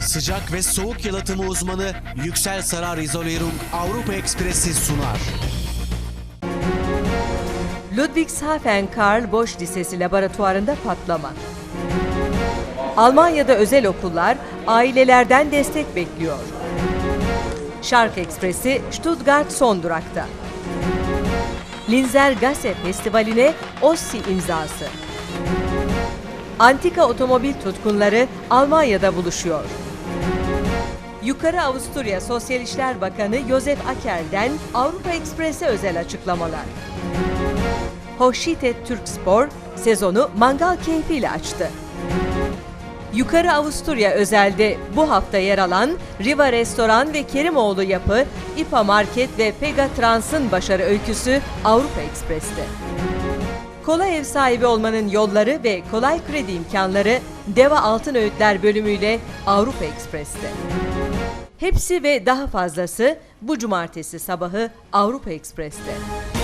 Sıcak ve soğuk yalıtımı uzmanı Yüksel Sarar Isolierung Avrupa Ekspresi sunar. Ludwigshafen Karl Bosch Lisesi laboratuvarında patlama. Almanya'da özel okullar ailelerden destek bekliyor. Şark Ekspresi Stuttgart son durakta. Linzer Gasse Festivali'ne Ossi imzası. Antika otomobil tutkunları Almanya'da buluşuyor. Yukarı Avusturya Sosyal İşler Bakanı Josef Aker'den Avrupa Ekspres'e özel açıklamalar. Hoşite Türkspor sezonu mangal keyfiyle açtı. Yukarı Avusturya özelde bu hafta yer alan Riva Restoran ve Kerimoğlu Yapı, İPA Market ve Pega Trans'ın başarı öyküsü Avrupa Ekspres'te. Kolay ev sahibi olmanın yolları ve kolay kredi imkanları Deva Altın Öğütler bölümüyle Avrupa Ekspres'te. Hepsi ve daha fazlası bu cumartesi sabahı Avrupa Ekspres'te.